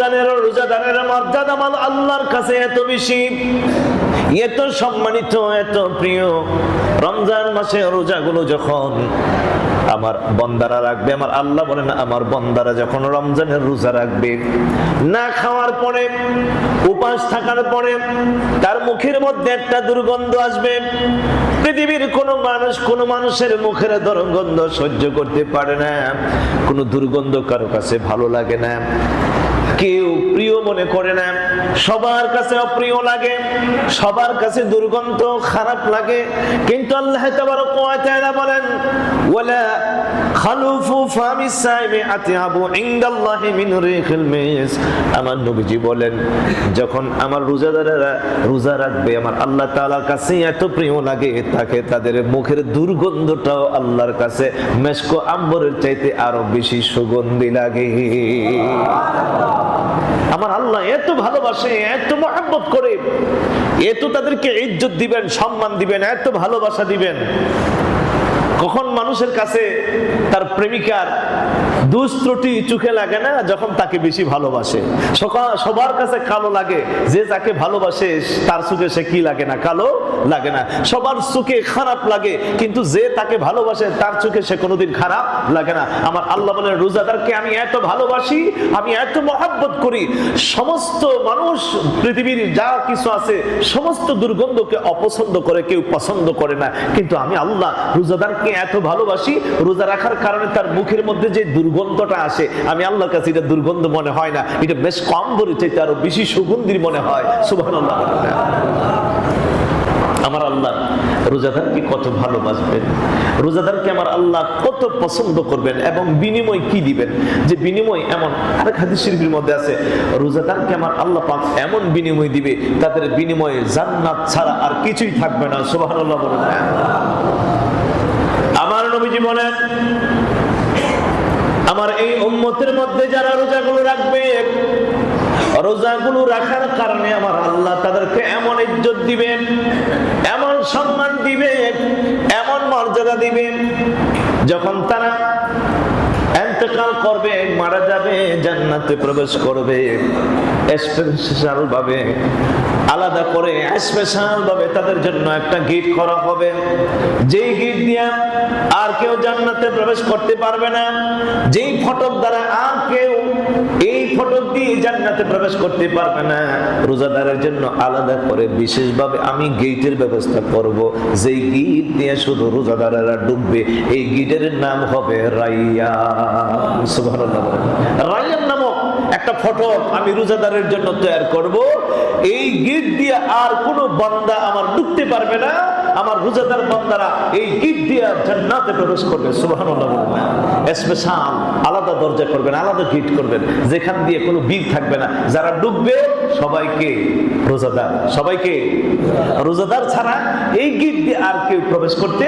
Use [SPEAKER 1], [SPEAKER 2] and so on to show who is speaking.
[SPEAKER 1] রমজানের রোজাদারের মর্যাদা আমার আল্লাহর কাছে এত বেশি। এত সম্মানিত, এত প্রিয়। রমজান মাসে রোজাগুলো যখন আমার বন্দারা রাখবে, আমার আল্লাহ বলেন, আমার বন্দারা যখন রমজানের রোজা রাখবে, না খাওয়ার পরে, উপাস থাকার পরে, তার মুখের মধ্যে একটা দুর্গন্ধ আসবে। পৃথিবীর কোন মানুষ কোন মানুষের মুখের দুর্গন্ধ সহ্য করতে পারে না। কোন দুর্গন্ধ কারও কাছে ভালো লাগে না। কেউ প্রিয় মনে করে না। সবার কাছে অপ্রিয় লাগে, সবার কাছে দুর্গন্ধ খারাপ লাগে। কিন্তু আল্লাহ বলেন আমার বলেন, যখন আমার রোজা রাখবে, আমার এত প্রিয় লাগে, তাকে তাদের মুখের দুর্গন্ধটাও আল্লাহর কাছে চাইতে আরও বেশি সুগন্ধি লাগে। আমার আল্লাহ এত ভালোবাসে, এত মহাব্বত করে। এত তাদেরকে ইজ্জত দিবেন, সম্মান দিবেন, এত ভালোবাসা দিবেন। কখন মানুষের কাছে তার প্রেমিকার চোখে লাগে না যখন তাকে বেশি ভালোবাসে। সবার কাছে কালো লাগে, যে যাকে ভালোবাসে তার সে কি লাগে না? কালো লাগে না। সবার খারাপ লাগে, কিন্তু যে তাকে ভালোবাসে তার চোখে সে কোনোদিন খারাপ লাগে না। আমার আল্লাহ বলেন, রোজাদারকে আমি এত ভালোবাসি, আমি এত মহাব্বত করি, সমস্ত মানুষ, পৃথিবীর যা কিছু আছে, সমস্ত দুর্গন্ধকে অপছন্দ করে, কেউ পছন্দ করে না। কিন্তু আমি আল্লাহ রোজাদারকে এত ভালোবাসি, রোজা রাখার কারণে তার মুখের মধ্যে যে দুর্গন্ধটা আসে। আমি আল্লাহর কাছে এটা দুর্গন্ধ মনে হয় না। এটা বেশ কম বলে চাইতে আরও বেশি সুগন্ধির মনে হয়। সুবহান আমার আল্লাহ রোজাদারকে কত ভালোবাসবেন। রোজাদারকে আমার আল্লাহ কত পছন্দ করবেন এবং বিনিময় কি দিবেন? যে বিনিময় এমন আরেক হাদিস শরীফের মধ্যে আছে, রোজাদারকে আমার আল্লাহ পাক এমন বিনিময় দিবে, তাদের বিনিময়ে জান্নাত ছাড়া আর কিছুই থাকবে না। সুবহানাল্লাহ বলেন আমার নবীজি বলেন আমার এই উম্মতের মধ্যে যারা রোজাগুলো রাখবে রোজাগুলো রাখার কারণে আমার আল্লাহ তাদেরকে এমন ইজ্জত দিবেন, এমন সম্মান দিবেন, এমন মর্যাদা দিবেন, যখন তারা এন্তেকাল করবে, মারা যাবে, জান্নাতে প্রবেশ করবে স্পেশাল ভাবে আলাদা করে স্পেশাল ভাবে তাদের জন্য একটা গিট করা হবে। যেই গিট দিয়ে আর কেউ জান্নাতে প্রবেশ করতে পারবে না, যেই ফটক দ্বারা আর কেউ এই ফটক দিয়ে জান্নাতে প্রবেশ করতে পারবে না। রোজাদারের জন্য আলাদা করে বিশেষভাবে আমি গেটের ব্যবস্থা করব। যেই গিট দিয়ে শুধু রোজাদারেরা ডুববে এই গিটের নাম হবে রাইয়া। রাইয়ান নামক একটা ফটক আমি রোজাদারের জন্য তৈরি করব। এই গিট দিয়ে আর কোনো বান্দা আমার ঢুকতে পারবে না। আমার রোজাদার বান্দারা এই গিট দিয়ে জান্নাতে প্রবেশ করবে। সুবহানাল্লাহ। স্পেশাল, আলাদা করবেন, আলাদা গিট করবেন যেখান দিয়ে কোনো বিল থাকবে না যারা ডুববে, সবাইকে রোজাদার সবাইকে রোজাদার ছাড়া এই গিট দিয়ে আর কেউ প্রবেশ করতে।